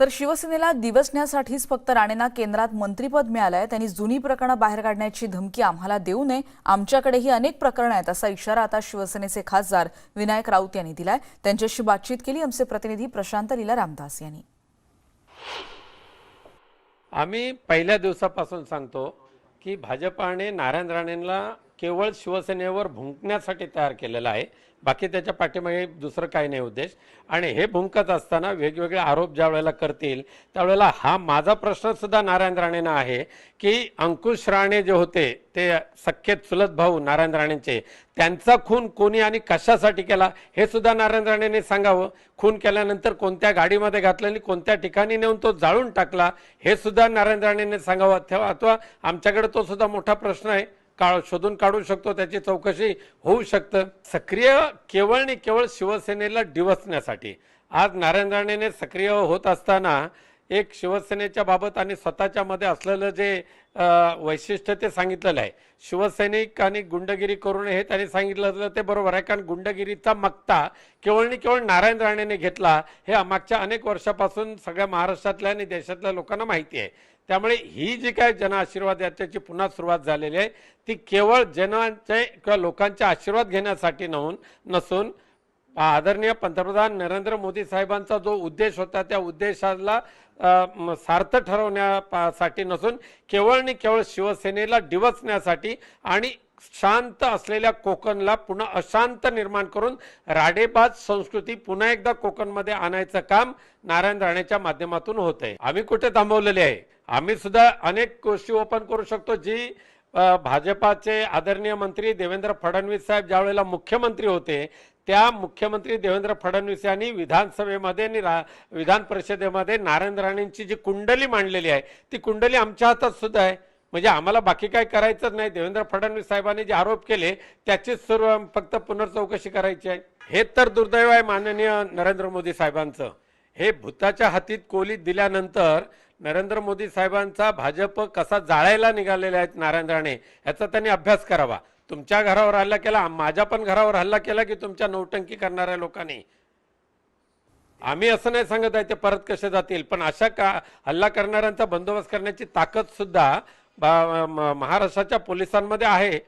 तर शिवसेनेला दिवसण्यासाठीच फक्त राणेंना केंद्रात मंत्रीपद मिळालंय. त्यांनी जुनी प्रकरणं बाहेर काढण्याची धमकी आम्हाला देऊ नये. आमच्याकडेही अनेक प्रकरणं आहेत असा इशारा आता शिवसेनेचे खासदार विनायक राऊत यांनी दिलाय. त्यांच्याशी बातचीत केली आमचे प्रतिनिधी प्रशांत लीला रामदास यांनी. आम्ही पहिल्या दिवसापासून सांगतो की भाजपाने नारायण राणेंना केवळ शिवसेनेवर भुंकण्यासाठी तयार केलेला आहे. बाकी त्याच्या पाठीमागे दुसरं काही नाही उद्देश. आणि हे भुंकत असताना वेगवेगळे आरोप ज्या वेळेला करतील त्यावेळेला हा माझा प्रश्नसुद्धा नारायण राणेंना आहे की अंकुश राणे जे होते ते सख्खे चुलत भाऊ नारायण राणेंचे त्यांचा खून कोणी आणि कशासाठी केला हे सुद्धा नारायण राणेने सांगावं. खून केल्यानंतर कोणत्या गाडीमध्ये घातलं आणि कोणत्या ठिकाणी नेऊन तो जाळून टाकला हे सुद्धा नारायण राणेने सांगावं. तेव्हा अथवा आमच्याकडे तो सुद्धा मोठा प्रश्न आहे. काळ शोधून काढू शकतो त्याची चौकशी होऊ शकतं. सक्रिय केवळ आणि केवळ शिवसेनेला डिवसण्यासाठी. आज नारायण राणेने सक्रिय होत असताना एक शिवसेनेच्या बाबत आणि स्वतःच्या मध्ये असलेलं जे वैशिष्ट्य ते सांगितलेलं आहे. शिवसैनिक आणि गुंडगिरी करू नये हे त्यांनी सांगितलं ते बरोबर आहे. कारण गुंडगिरीचा मक्ता केवळ आणि केवळ नारायण राणेने घेतला हे मागच्या अनेक वर्षापासून सगळ्या महाराष्ट्रातल्या आणि देशातल्या लोकांना माहिती आहे. त्यामुळे ही जी काय जन आशीर्वाद याच्याची पुन्हा सुरुवात झालेली आहे. ती केवळ जनांचे किंवा लोकांचे आशीर्वाद घेण्यासाठी नव्हून नसून आदरणीय पंतप्रधान नरेंद्र मोदी साहेबांचा जो उद्देश होता त्या उद्देशाला सार्थ ठरवण्यासाठी नसून केवळ आणि केवळ शिवसेनेला डिवचण्यासाठी आणि शांत असलेल्या कोकणला पुन्हा अशांत निर्माण करून राडेबाज संस्कृती पुन्हा एकदा कोकणमध्ये आणायचं काम नारायण राणेच्या माध्यमातून होत आहे. आम्ही कुठे थांबवलेले आहे? आम्ही सुद्धा अनेक गोष्टी ओपन करू शकतो. जी भाजपाचे आदरणीय मंत्री देवेंद्र फडणवीस साहेब ज्यावेळेला मुख्यमंत्री होते त्या मुख्यमंत्री देवेंद्र फडणवीस यांनी विधानसभेमध्ये आणि रा- विधान परिषदेमध्ये नारायण राणेंची जी कुंडली मांडलेली आहे ती कुंडली आमच्या हातात सुद्धा आहे. म्हणजे आम्हाला बाकी काय करायचंच नाही. देवेंद्र फडणवीस साहेबांनी जे आरोप केले त्याचीच सर्व फक्त पुनर्चौकशी करायची आहे. हे तर दुर्दैव आहे माननीय नरेंद्र मोदी साहेबांचं. हे भूताच्या हातीत कोलीत दिल्यानंतर नरेंद्र मोदी साहेबांचा भाजप कसा जाळायला निघालेला आहे नारायण राणे याचा त्यांनी अभ्यास करावा. तुमच्या घरावर हल्ला केला माझ्या पण घरावर हल्ला केला की तुमच्या नौटंकी करणाऱ्या लोकांनी. आम्ही असं नाही सांगत आहे ते परत कसे जातील पण अशा का हल्ला करणाऱ्यांचा बंदोबस्त करण्याची ताकद सुद्धा महाराष्ट्राच्या पोलिसांमध्ये आहे.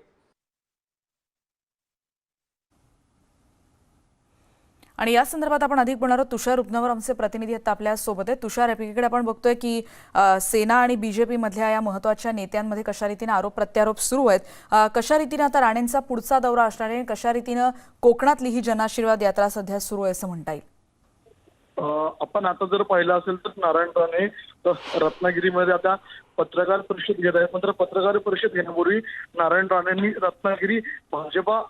आणि या संदर्भात आपण अधिक बोलणार आहोत. तुषार उपनवर आमचे प्रतिनिधी आता आपल्यासोबत आहेत. तुषार एकीकडे आपण बघतोय की अ, सेना आणि बीजेपी मधल्या या महत्त्वाच्या नेत्यांमध्ये कशा रीतीने आरोप प्रत्यारोप सुरू आहेत? कशा रीतीने आता राणेंचा पुढचा दौरा असणार आहे? आणि कशा रीतीनं कोकणातली ही जनआशीर्वाद यात्रा सध्या सुरू आहे असं म्हणता येईल? आपण आता जर पाहिलं असेल तर नारायण राणे अं, रत्नागिरीमध्ये आता पत्रकार परिषद घेत आहेत. मात्र पत्रकार परिषद घेण्यापूर्वी नारायण राणेंनी रत्नागिरी भाजपा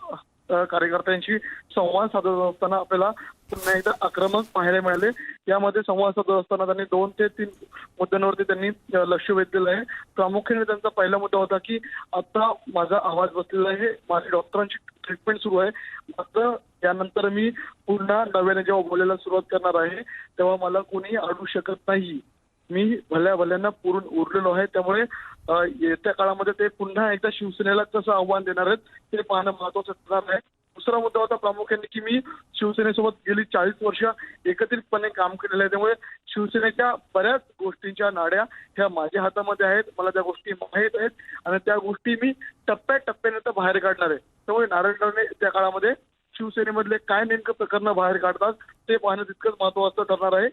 कार्यकर्त्यांशी संवाद साधत असताना आपल्याला पुन्हा एकदा आक्रमक पाहायला मिळाले. यामध्ये संवाद साधत असताना त्यांनी दोन ते तीन मुद्द्यांवरती त्यांनी लक्ष वेधलेलं आहे. प्रामुख्याने त्यांचा पहिला मुद्दा होता की आता माझा आवाज बसलेला आहे. माझी डॉक्टरांची ट्रीटमेंट सुरू आहे. मात्र त्यानंतर मी पुन्हा नव्याने जेव्हा बोलायला सुरुवात करणार आहे तेव्हा मला कोणी अडू शकत नाही. मी भल्या भल्यांना पुरून उरलेलो आहे. त्यामुळे येत्या काळामध्ये ते पुन्हा एकदा शिवसेनेला कसं आव्हान देणार आहेत ते पाहणं महत्वाचं ठरणार आहे. दुसरा मुद्दा होता प्रामुख्याने की मी शिवसेनेसोबत गेली चाळीस वर्ष एकत्रितपणे काम केलेलं आहे. त्यामुळे शिवसेनेच्या बऱ्याच गोष्टींच्या नाड्या ह्या माझ्या हातामध्ये आहेत. मला त्या गोष्टी माहीत आहेत आणि त्या गोष्टी मी टप्प्याटप्प्याने तर बाहेर काढणार आहे. त्यामुळे नारायण राणे त्या काळामध्ये शिवसेनेमधले काय नेमकं प्रकरण बाहेर काढतात ते पाहणं तितकंच महत्वाचं ठरणार आहे.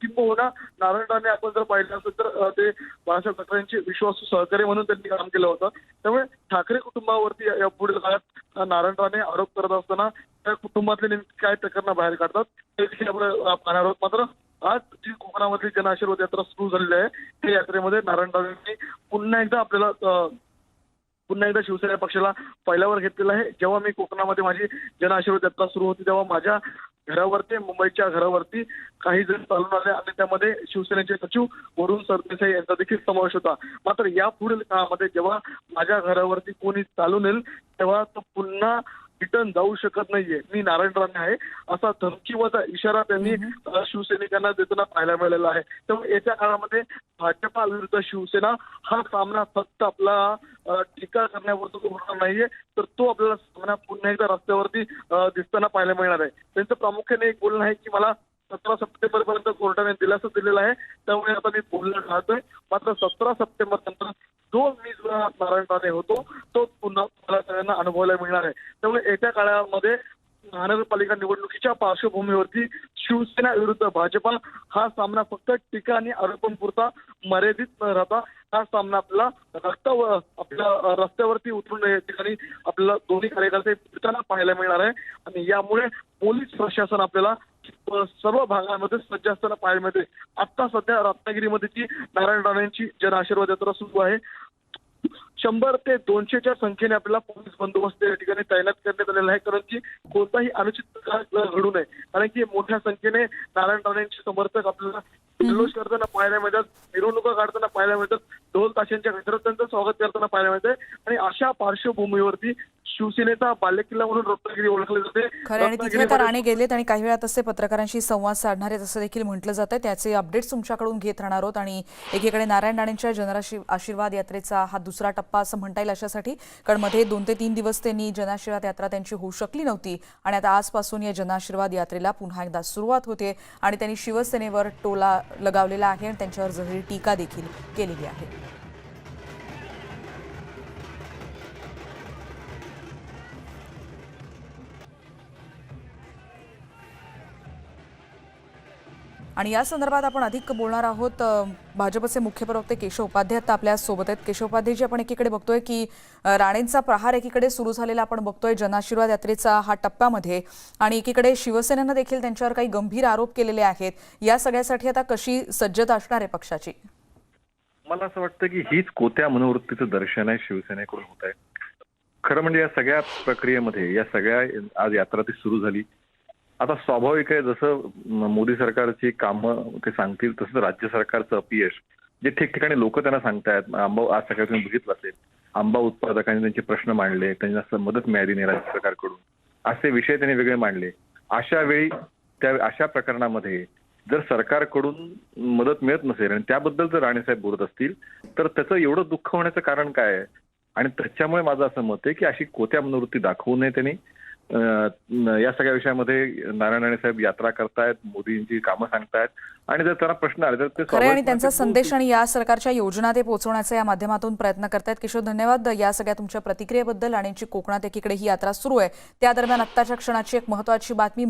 किंबहुना नारायण राणे आपण जर पाहिलं असेल तर ते बाळासाहेब ठाकरेंचे विश्वासू सहकारी म्हणून त्यांनी काम केलं होतं. त्यामुळे ठाकरे कुटुंबावरती या- पुढील काळात नारायण राणे आरोप करत असताना त्या कुटुंबातले नेमकी काय प्रकरणं बाहेर काढतात ते देखील आपण पाहणार आहोत. मात्र आज जी कोकणामधली जनआशीर्वाद यात्रा सुरू झालेली आहे त्या यात्रेमध्ये नारायण राणेंनी पुन्हा एकदा आपल्याला पुन्हा एकदा शिवसेना पक्षाला पहिल्यावर घेतलेलं आहे. जेव्हा मी कोकणामध्ये माझी जनआशीर्वाद यात्रा सुरू होती तेव्हा माझ्या घरावरती मुंबईच्या घरावरती काही जण चालून आले आणि त्यामध्ये शिवसेनेचे सचिव वरुण सरदेसाई यांचा देखील समावेश होता. मात्र या पुढील काळामध्ये जेव्हा माझ्या घरावरती कोणी चालून येईल तेव्हा तो पुन्हा रिटर्न जाऊ शकत नाहीये. मी नारायण राणे आहे. असा धमकीवाचा इशारा त्यांनी शिवसैनिकांना देताना पाहायला मिळालेला आहे. त्यामुळे येत्या काळामध्ये भाजपा विरुद्ध शिवसेना हा सामना फक्त आपला टीका करण्यावर तो होणार नाहीये तर तो आपल्याला सामना पुन्हा एकदा रस्त्यावरती दिसताना पाहायला मिळणार आहे. त्यांचं प्रामुख्याने एक बोलणं आहे की मला सतरा सप्टेंबर पर्यंत कोर्टाने दिलासा दिलेला आहे त्यामुळे आता मी बोलणं राहतोय मात्र सतरा सप्टेंबर नंतर जो मी जुना नारायण राणे होतो तो पुन्हा मला सगळ्यांना अनुभवायला मिळणार आहे. त्यामुळे येत्या काळामध्ये महानगरपालिका निवडणुकीच्या पार्श्वभूमीवरती शिवसेना विरुद्ध भाजपा हा सामना फक्त टीका आणि आरोपांपुरता मर्यादित न राहता हा सामना आपला रस्त्यावर आपल्या रस्त्यावरती उतरून या ठिकाणी आपल्याला दोन्ही कार्यकर्ते फिरताना पाहायला मिळणार आहे. आणि यामुळे पोलीस प्रशासन आपल्याला सर्व भागांमध्ये सज्ज असताना पाहायला मिळते. आता सध्या रत्नागिरीमध्ये जी नारायण राणेंची जन आशीर्वाद यात्रा सुरू आहे शंभर ते दोनशेच्या संख्येने आपल्याला पोलीस बंदोबस्त या ठिकाणी तैनात करण्यात आलेला आहे. कारण की कोणताही अनुचित प्रकार घडू नये. कारण की मोठ्या संख्येने नारायण राणेंचे समर्थक आपल्याला जल्लोष करताना पाहायला मिळतात. मिरवणुका काढताना पाहायला मिळतात. ढोल ताशांच्या गजरात त्यांचं स्वागत करताना पाहायला मिळतंय. आणि अशा पार्श्वभूमीवरती शिवसेनेचा बालेकिल्ला म्हणून रत्नागिरी ओळखले जाते. खरे आणि तिथे रत्नागिरीमध्ये- राणे गेलेत आणि काही वेळात असे पत्रकारांशी संवाद साधणार आहेत असं देखील म्हटलं जातं त्याचे अपडेट्स तुमच्याकडून घेत राहणार आहोत आणि एकीकडे नारायण राणेंच्या जनराशी आशीर्वाद यात्रेचा हा दुसरा टप्पा असं म्हणता येईल अशासाठी. कारण मध्ये दोन ते तीन दिवस त्यांनी जनाशीर्वाद यात्रा त्यांची होऊ शकली नव्हती आणि आता आजपासून या जनाशीर्वाद यात्रेला पुन्हा एकदा सुरुवात होते आणि त्यांनी शिवसेनेवर टोला लगावलेला आहे आणि त्यांच्यावर जहिरी टीका देखील केलेली आहे. आणि या संदर्भात आपण अधिक बोलणार आहोत भाजपचे मुख्य प्रवक्ते केशव उपाध्याय आता आपल्यासोबत आहेत. केशव उपाध्यायजी आपण एकीकडे बघतोय की राणेंचा प्रहार एकीकडे सुरू झालेला आपण बघतोय जनाशीर्वाद यात्रेचा हा टप्प्यामध्ये. आणि एकीकडे शिवसेनेनं देखील त्यांच्यावर काही गंभीर आरोप केलेले आहेत. या सगळ्यासाठी आता कशी सज्जता असणार आहे पक्षाची? मला असं वाटतं की हीच कोत्या मनोवृत्तीचं दर्शन आहे शिवसेनेकडून होत आहे. खरं म्हणजे या सगळ्या प्रक्रियेमध्ये या सगळ्या आज यात्रा ती सुरू झाली. आता स्वाभाविक आहे जसं मोदी सरकारची कामं ते सांगतील तसंच राज्य सरकारचं अपयश जे ठिकठिकाणी लोक त्यांना सांगतायत आंबा आज सकाळी तुम्ही बघितलं असेल आंबा उत्पादकांनी त्यांचे प्रश्न मांडले त्यांना असं मदत मिळाली नाही राज्य सरकारकडून असे विषय त्यांनी वेगळे मांडले. अशा वेळी त्या अशा प्रकरणामध्ये जर सरकारकडून मदत मिळत नसेल आणि त्याबद्दल जर राणेसाहेब बोलत असतील तर त्याचं एवढं दुःख होण्याचं कारण काय आहे? आणि त्याच्यामुळे माझं असं मत आहे की अशी कोत्या मनोवृत्ती दाखवू नये त्यांनी या सगळ्या विषयामध्ये नारायण राणे साहेब यात्रा करतायत मोदींची कामं सांगतायत. आणि जर त्यांना प्रश्न आले तर ते आणि त्यांचा संदेश आणि या सरकारच्या योजना ते पोहोचवण्याचा या माध्यमातून प्रयत्न करतायत. किशोर धन्यवाद. या सगळ्या तुमच्या प्रतिक्रियेबद्दल आणि जी कोकणात एकीकडे ही यात्रा सुरू आहे. त्या दरम्यान आत्ताच्या क्षणाची एक महत्वाची बातमी